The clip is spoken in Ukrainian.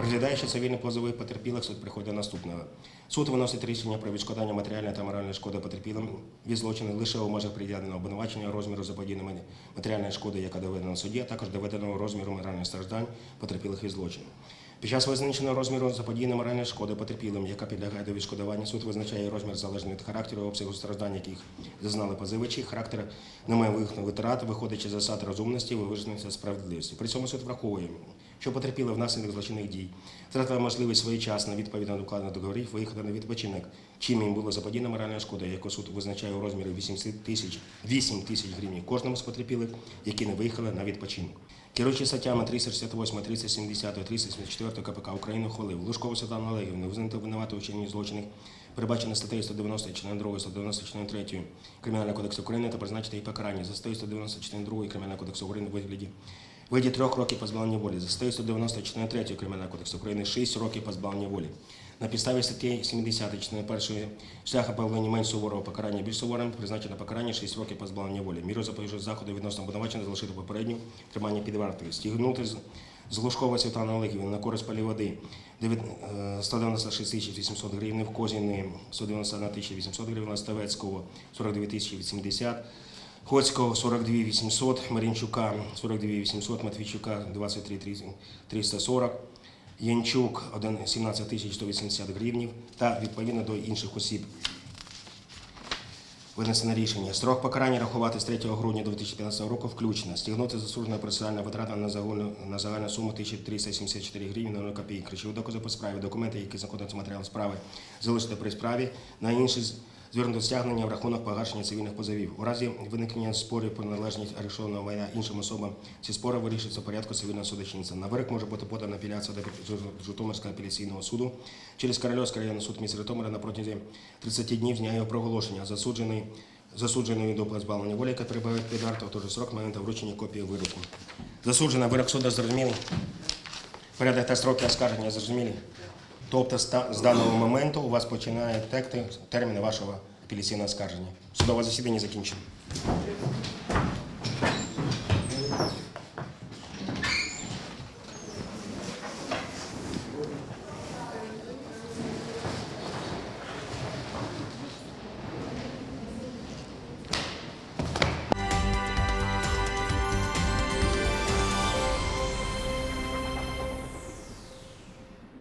Розглядаючи цивільні позови потерпілих, суд приходить наступного. Суд виносить рішення про відшкодування матеріальної та моральної шкоди потерпілим від злочину лише у межах пред'явленого обвинувачення розміру заподіяної матеріальної шкоди, яка доведена в суді, а також доведеного розміру моральних страждань потерпілих від злочину. Під час визначеного розміру заподіяної моральної шкоди потерпілим, яка підлягає до відшкодування, суд визначає розмір залежний від характеру обсягу страждань, яких зазнали позивачі, характер немайових витрат, виходячи з засад розумності, виваженості справедливості. При цьому суд враховує, що потерпіли внаслідок злочинних дій, втратили можливість своєчасно відповідно до укладених договорів виїхати на відпочинок, чим їм було заподіяна моральна шкода, яку суд визначає у розмірі 8 тисяч 8 тисяч гривень кожному з потерпілих, які не виїхали на відпочинок. Керуючи статтями 368, 370, 374 КПК України ухвалив. Лужкову Світлану Олегівну визнати винуватою у вчиненні злочинів, передбачених статтею 190 член 2, 190 член 3 Кримінального кодексу України та призначити її покарання. За статтею 190 член 2 Кримінального кодексу України у вигляді виді трьох років позбавлення волі, за статтею 190 член 3 Кримінального кодексу України 6 років позбавлення волі. На підставі статті 70 член 1 шляхом позбавлення менш суворого покарання більш суворим призначено покарання 6 років позбавлення волі. Міру запобіжного заходу відносно обвинувачення залишити попередню тримання під вартою. Стігнути з Глушкова Світлани Олегівни на користь поліводи 196 тисяч 800 гривень, в Козіни 191 тисяча 800 гривень, Ластовецького 42 тисячі 80, Хоцького 42 800, Марінчука 42 800, Матвійчука 23 340, Янчук 1 17 тисяч 180 гривень та відповідно до інших осіб. Винесено рішення. Строк покарання рахувати з 3 грудня 2015 року включно. Стягнути заслужена процесуальна витрата на загальну, на загальну суму 1374 гривні на 0 копійок. Речові докази по справі, документи, які знаходяться в матеріалі справи, залишити при справі, на інші з- звернути стягнення в рахунок погашення цивільних позовів. У разі виникнення спорів про належність арештованого майна іншим особам, ці спори вирішуються в порядку цивільного судочинця. На вирок може бути подана апеляція до Житомирського апеляційного суду через Корольовський районний суд міста Житомира на протязі 30 днів з дня його проголошення. Засуджений засуджений до позбавлення волі, яка перебуває під вартою, в той же срок моменту вручення копії вироку. Засуджена вирок суду зрозумілий. Порядок та строки оскарження зрозумілі. Тобто з даного моменту у вас починає текти терміни вашого апеляційного оскарження. Судове засідання закінчено.